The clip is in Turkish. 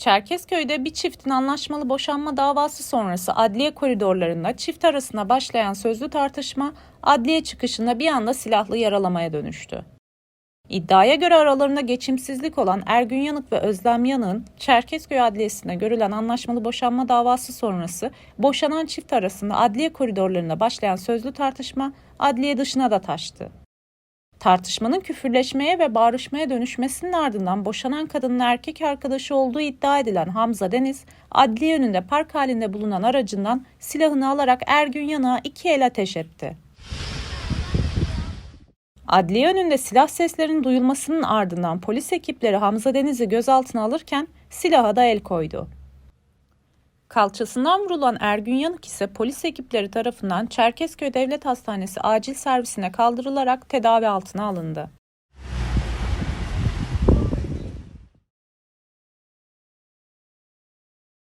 Çerkezköy'de bir çiftin anlaşmalı boşanma davası sonrası adliye koridorlarında çift arasında başlayan sözlü tartışma adliye çıkışında bir anda silahlı yaralamaya dönüştü. İddiaya göre aralarında geçimsizlik olan Ergün Yanık ve Özlem Yanık'ın Çerkezköy Adliyesi'nde görülen anlaşmalı boşanma davası sonrası boşanan çift arasında adliye koridorlarında başlayan sözlü tartışma adliye dışına da taştı. Tartışmanın küfürleşmeye ve bağrışmaya dönüşmesinin ardından boşanan kadının erkek arkadaşı olduğu iddia edilen Hamza Deniz, adliye önünde park halinde bulunan aracından silahını alarak Ergün Yanık'a iki el ateş etti. Adliye önünde silah seslerinin duyulmasının ardından polis ekipleri Hamza Deniz'i gözaltına alırken silaha da el koydu. Kalçasından vurulan Ergün Yanık ise polis ekipleri tarafından Çerkezköy Devlet Hastanesi acil servisine kaldırılarak tedavi altına alındı.